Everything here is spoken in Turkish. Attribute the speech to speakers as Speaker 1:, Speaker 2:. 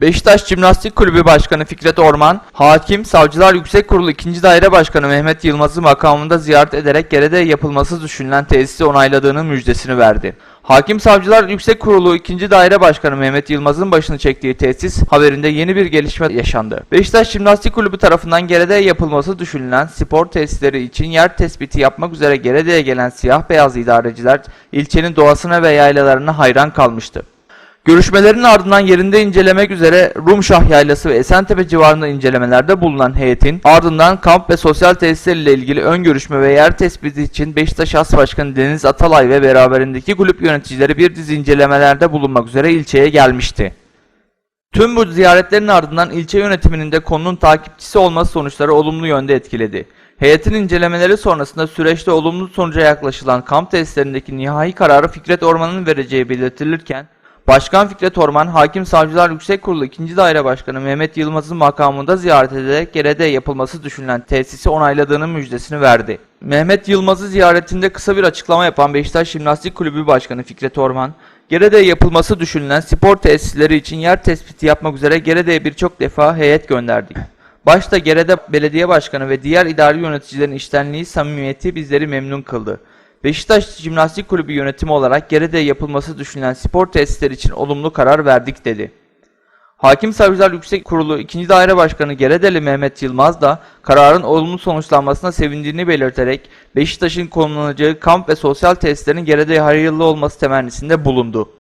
Speaker 1: Beşiktaş Jimnastik Kulübü Başkanı Fikret Orman, Hakim Savcılar Yüksek Kurulu 2. Daire Başkanı Mehmet Yılmaz'ı makamında ziyaret ederek Gerede yapılması düşünülen tesisi onayladığının müjdesini verdi. Hakim Savcılar Yüksek Kurulu 2. Daire Başkanı Mehmet Yılmaz'ın başını çektiği tesis haberinde yeni bir gelişme yaşandı. Beşiktaş Jimnastik Kulübü tarafından Gerede yapılması düşünülen spor tesisleri için yer tespiti yapmak üzere Gerede'ye gelen siyah beyaz idareciler ilçenin doğasına ve yaylalarına hayran kalmıştı. Görüşmelerin ardından yerinde incelemek üzere Rumşah Yaylası ve Esentepe civarında incelemelerde bulunan heyetin ardından kamp ve sosyal tesisler ile ilgili ön görüşme ve yer tespiti için Beşiktaş As Başkanı Deniz Atalay ve beraberindeki kulüp yöneticileri bir dizi incelemelerde bulunmak üzere ilçeye gelmişti. Tüm bu ziyaretlerin ardından ilçe yönetiminin de konunun takipçisi olması sonuçları olumlu yönde etkiledi. Heyetin incelemeleri sonrasında süreçte olumlu sonuca yaklaşılan kamp tesislerindeki nihai kararı Fikret Orman'ın vereceği belirtilirken, Başkan Fikret Orman, Hakim Savcılar Yüksek Kurulu 2. Daire Başkanı Mehmet Yılmaz'ın makamında ziyaret ederek Gere'de yapılması düşünülen tesisi onayladığının müjdesini verdi. Mehmet Yılmaz'ı ziyaretinde kısa bir açıklama yapan Beşiktaş Jimnastik Kulübü Başkanı Fikret Orman, Gere'de yapılması düşünülen spor tesisleri için yer tespiti yapmak üzere Gere'de birçok defa heyet gönderdik. Başta Gerede Belediye Başkanı ve diğer idari yöneticilerin iştenliği, samimiyeti bizleri memnun kıldı. Beşiktaş Jimnastik Kulübü yönetimi olarak Gerede yapılması düşünülen spor tesisleri için olumlu karar verdik dedi. Hakim Savcılar Yüksek Kurulu 2. Daire Başkanı Geredeli Mehmet Yılmaz da kararın olumlu sonuçlanmasına sevindiğini belirterek Beşiktaş'ın konulanacağı kamp ve sosyal tesislerin Gerede'ye hayırlı olması temennisinde bulundu.